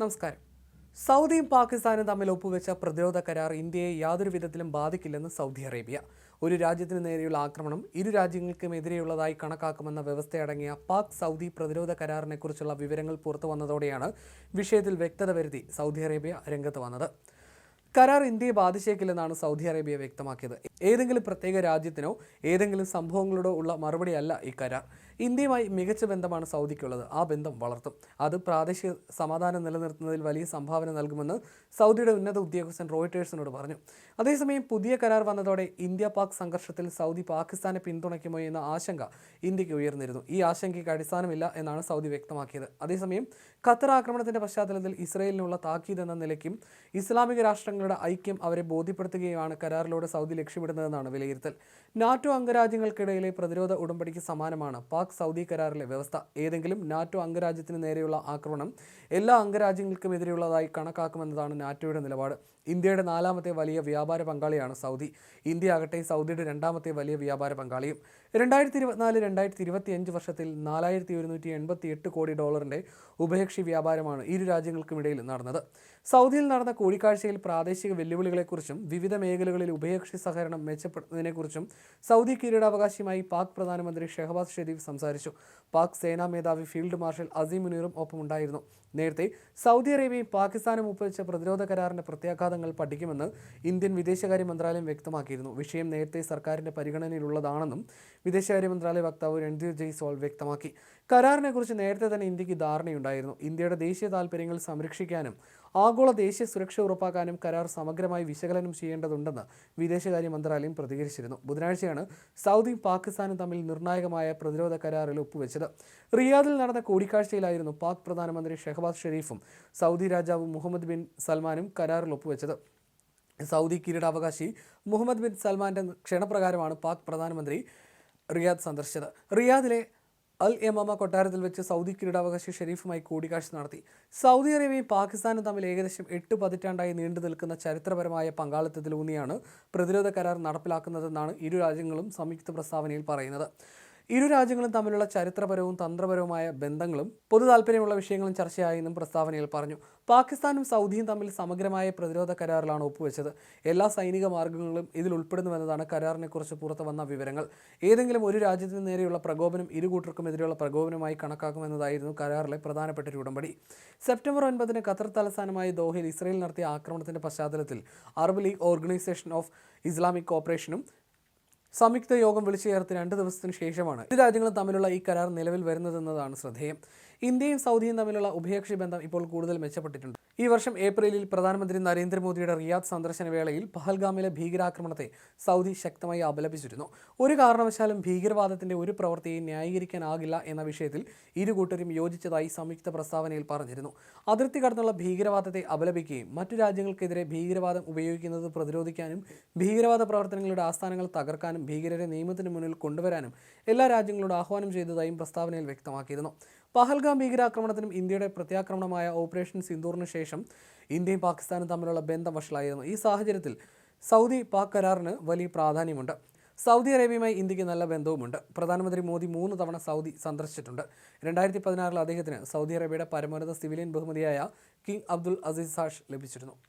നമസ്കാരം. സൗദിയും പാകിസ്ഥാനും തമ്മിൽ ഒപ്പുവെച്ച പ്രതിരോധ കരാർ ഇന്ത്യയെ യാതൊരു വിധത്തിലും ബാധിക്കില്ലെന്ന് സൗദി അറേബ്യ. ഒരു രാജ്യത്തിന് നേരെയുള്ള ആക്രമണം ഇരു രാജ്യങ്ങൾക്കും എതിരെയുള്ളതായി കണക്കാക്കുമെന്ന വ്യവസ്ഥയടങ്ങിയ പാക് സൗദി പ്രതിരോധ കരാറിനെക്കുറിച്ചുള്ള വിവരങ്ങൾ പുറത്തു വന്നതോടെയാണ് വിഷയത്തിൽ വ്യക്തത വരുത്തി സൗദി അറേബ്യ രംഗത്ത് വന്നത്. കരാർ ഇന്ത്യയെ ബാധിച്ചേക്കില്ലെന്നാണ് സൗദി അറേബ്യ വ്യക്തമാക്കിയത്. ഏതെങ്കിലും പ്രത്യേക രാജ്യത്തിനോ ഏതെങ്കിലും സംഭവങ്ങളോടോ ഉള്ള മറുപടിയല്ല ഈ കരാർ. ഇന്ത്യയുമായി മികച്ച ബന്ധമാണ് സൗദിക്കുള്ളത്. ആ ബന്ധം വളർത്തും. അത് പ്രാദേശിക സമാധാനം നിലനിർത്തുന്നതിൽ വലിയ സംഭാവന നൽകുമെന്ന് സൗദിയുടെ ഉന്നത ഉദ്യോഗസ്ഥൻ റോയിട്ടേഴ്സിനോട് പറഞ്ഞു. അതേസമയം പുതിയ കരാർ വന്നതോടെ ഇന്ത്യ പാക് സംഘർഷത്തിൽ സൗദി പാകിസ്ഥാനെ പിന്തുണയ്ക്കുമോ എന്ന ആശങ്ക ഇന്ത്യയ്ക്ക് ഉയർന്നിരുന്നു. ഈ ആശങ്കയ്ക്ക് അടിസ്ഥാനമില്ല എന്നാണ് സൗദി വ്യക്തമാക്കിയത്. അതേസമയം ഖത്തർ ആക്രമണത്തിന്റെ പശ്ചാത്തലത്തിൽ ഇസ്രയേലിനുള്ള താക്കീത് എന്ന നിലയ്ക്കും ഇസ്ലാമിക രാഷ്ട്രങ്ങളുടെ ഐക്യം അവരെ ബോധ്യപ്പെടുത്തുകയാണ് കരാറിലൂടെ സൗദി ലക്ഷ്യമിടുന്നതെന്നാണ് വിലയിരുത്തൽ. നാറ്റോ അംഗരാജ്യങ്ങൾക്കിടയിലെ പ്രതിരോധ ഉടമ്പടിക്ക് സമാനമാണ്. പാക് സൗദി കരാറിലെ വ്യവസ്ഥ. ഏതെങ്കിലും നാറ്റോ അംഗരാജ്യത്തിന് നേരെയുള്ള ആക്രമണം എല്ലാ അംഗരാജ്യങ്ങൾക്കും എതിരെയുള്ളതായി കണക്കാക്കുമെന്നതാണ് നാറ്റോയുടെ നിലപാട്. ഇന്ത്യയുടെ നാലാമത്തെ വലിയ വ്യാപാര പങ്കാളിയാണ് സൗദി. ഇന്ത്യ ആകട്ടെ സൗദിയുടെ രണ്ടാമത്തെ വലിയ വ്യാപാര പങ്കാളിയും. രണ്ടായിരത്തി ഇരുപത്തിനാല് രണ്ടായിരത്തി ഇരുപത്തി അഞ്ച് വർഷത്തിൽ നാലായിരത്തി ഒരുന്നൂറ്റി എൺപത്തി എട്ട് കോടി ഡോളറിന്റെ ഉഭയകക്ഷി വ്യാപാരമാണ് ഇരു രാജ്യങ്ങൾക്കുമിടയിൽ നടന്നത്. സൗദിയിൽ നടന്ന കൂടിക്കാഴ്ചയിൽ പ്രാദേശിക വെല്ലുവിളികളെക്കുറിച്ചും വിവിധ മേഖലകളിൽ ഉഭയകക്ഷി സഹകരണം മെച്ചപ്പെടുന്നതിനെക്കുറിച്ചും സൗദി കിരീടാവകാശിയുമായി പാക് പ്രധാനമന്ത്രി ഷെഹബാസ് ഷെരീഫ് സംസാരിച്ചു. പാക് സേനാ മേധാവി ഫീൽഡ് മാർഷൽ അസീം മുനീറും ഒപ്പമുണ്ടായിരുന്നു. നേരത്തെ സൗദി അറേബ്യയും പാകിസ്ഥാനും ഒപ്പുവെച്ച പ്രതിരോധ കരാറിന്റെ പ്രത്യാഘാതങ്ങൾ പഠിക്കുമെന്ന് ഇന്ത്യൻ വിദേശകാര്യ മന്ത്രാലയം വ്യക്തമാക്കിയിരുന്നു. വിഷയം നേരത്തെ സർക്കാരിന്റെ പരിഗണനയിലുള്ളതാണെന്നും വിദേശകാര്യ മന്ത്രാലയ വക്താവ് രൺധീർ ജയ്സ്വാൾ വ്യക്തമാക്കി. കരാറിനെക്കുറിച്ച് നേരത്തെ തന്നെ ഇന്ത്യയ്ക്ക് ധാരണയുണ്ടായിരുന്നു. ഇന്ത്യയുടെ ദേശീയ താൽപ്പര്യങ്ങൾ സംരക്ഷിക്കാനും ആഗോള ദേശീയ സുരക്ഷ ഉറപ്പാക്കാനും കരാർ സമഗ്രമായി വിശകലനം ചെയ്യേണ്ടതുണ്ടെന്ന് വിദേശകാര്യ മന്ത്രാലയം പ്രതികരിച്ചിരുന്നു. ബുധനാഴ്ചയാണ് സൗദിയും പാകിസ്ഥാനും തമ്മിൽ നിർണായകമായ പ്രതിരോധ കരാറിൽ ഒപ്പുവെച്ചത്. റിയാദിൽ നടന്ന കൂടിക്കാഴ്ചയിലായിരുന്നു പാക് പ്രധാനമന്ത്രി ഷെഹബാസ് ഷെരീഫും സൗദി രാജാവ് മുഹമ്മദ് ബിൻ സൽമാനും കരാറിൽ ഒപ്പുവെച്ചത്. സൗദി കിരീടാവകാശി മുഹമ്മദ് ബിൻ സൽമാന്റെ ക്ഷണപ്രകാരമാണ് പാക് പ്രധാനമന്ത്രി റിയാദ് സന്ദർശിച്ചത്. റിയാദിലെ അൽ എമാമ കൊട്ടാരത്തിൽ വെച്ച് സൗദി കിരീടാവകാശി ഷെരീഫുമായി കൂടിക്കാഴ്ച നടത്തി. സൗദി അറേബ്യയും പാകിസ്ഥാനും തമ്മിൽ ഏകദേശം എട്ട് പതിറ്റാണ്ടായി നീണ്ടു നിൽക്കുന്ന ചരിത്രപരമായ പങ്കാളിത്തത്തിലൂന്നിയാണ് പ്രതിരോധ കരാർ നടപ്പിലാക്കുന്നതെന്നാണ് ഇരു രാജ്യങ്ങളും സംയുക്ത പ്രസ്താവനയിൽ പറയുന്നത്. ഇരു രാജ്യങ്ങളും തമ്മിലുള്ള ചരിത്രപരവും തന്ത്രപരവുമായ ബന്ധങ്ങളും പൊതു താല്പര്യമുള്ള വിഷയങ്ങളും ചർച്ചയായെന്നും പ്രസ്താവനയിൽ പറഞ്ഞു. പാകിസ്ഥാനും സൗദിയും തമ്മിൽ സമഗ്രമായ പ്രതിരോധ കരാറിലാണ് ഒപ്പുവെച്ചത്. എല്ലാ സൈനിക മാർഗങ്ങളും ഇതിൽ ഉൾപ്പെടുന്നുവെന്നതാണ് കരാറിനെക്കുറിച്ച് പുറത്തു വന്ന വിവരങ്ങൾ. ഏതെങ്കിലും ഒരു രാജ്യത്തിന് നേരെയുള്ള പ്രകോപനം ഇരു കൂട്ടർക്കുമെതിരെയുള്ള പ്രകോപനമായി കണക്കാക്കുമെന്നതായിരുന്നു കരാറിലെ പ്രധാനപ്പെട്ട ഒരു ഉടമ്പടി. സെപ്റ്റംബർ ഒൻപതിന് ഖത്തർ തലസ്ഥാനമായ ദോഹയിൽ ഇസ്രയേൽ നടത്തിയ ആക്രമണത്തിന്റെ പശ്ചാത്തലത്തിൽ Arab League Organisation of Islamic കോപ്പറേഷനും സംയുക്ത യോഗം വിളിച്ചു ചേർത്ത് രണ്ട് ദിവസത്തിന് ശേഷമാണ് ഇരു രാജ്യങ്ങളും തമ്മിലുള്ള ഈ കരാർ നിലവിൽ വരുന്നതെന്നതാണ് ശ്രദ്ധേയം. ഇന്ത്യയും സൗദിയും തമ്മിലുള്ള ഉഭയകക്ഷി ബന്ധം ഇപ്പോൾ കൂടുതൽ മെച്ചപ്പെട്ടിട്ടുണ്ട്. ഈ വർഷം ഏപ്രിലിൽ പ്രധാനമന്ത്രി നരേന്ദ്രമോദിയുടെ റിയാദ് സന്ദർശന വേളയിൽ പഹൽഗാമിലെ ഭീകരാക്രമണത്തെ സൗദി ശക്തമായി അപലപിച്ചിരുന്നു. ഒരു കാരണവശാലും ഭീകരവാദത്തിന്റെ ഒരു പ്രവൃത്തിയെ ന്യായീകരിക്കാനാകില്ല എന്ന വിഷയത്തിൽ ഇരു കൂട്ടരും യോജിച്ചതായി സംയുക്ത പ്രസ്താവനയിൽ പറഞ്ഞിരുന്നു. അതിർത്തി കടന്നുള്ള ഭീകരവാദത്തെ അപലപിക്കുകയും മറ്റു രാജ്യങ്ങൾക്കെതിരെ ഭീകരവാദം ഉപയോഗിക്കുന്നത് പ്രതിരോധിക്കാനും ഭീകരവാദ പ്രവർത്തനങ്ങളുടെ ആസ്ഥാനങ്ങൾ തകർക്കാനും ഭീകരരെ നിയമത്തിന് മുന്നിൽ കൊണ്ടുവരാനും എല്ലാ രാജ്യങ്ങളോട് ആഹ്വാനം ചെയ്തതായും പ്രസ്താവനയിൽ വ്യക്തമാക്കിയിരുന്നു. പഹൽഗാം ഭീകരാക്രമണത്തിനും ഇന്ത്യയുടെ പ്രത്യാക്രമണമായ ഓപ്പറേഷൻ സിന്ദൂറിന് ശേഷം ഇന്ത്യയും പാകിസ്ഥാനും തമ്മിലുള്ള ബന്ധം വഷളായിരുന്നു. ഈ സാഹചര്യത്തിൽ സൗദി പാക് കരാറിന് വലിയ പ്രാധാന്യമുണ്ട്. സൗദി അറേബ്യയുമായി ഇന്ത്യയ്ക്ക് നല്ല ബന്ധവുമുണ്ട്. പ്രധാനമന്ത്രി മോദി മൂന്ന് തവണ സൗദി സന്ദർശിച്ചിട്ടുണ്ട്. രണ്ടായിരത്തി പതിനാറിൽ അദ്ദേഹത്തിന് സൗദി അറേബ്യയുടെ പരമോന്നത സിവിലിയൻ ബഹുമതിയായ കിങ് അബ്ദുൾ അസീസ് സാഷ് ലഭിച്ചിരുന്നു.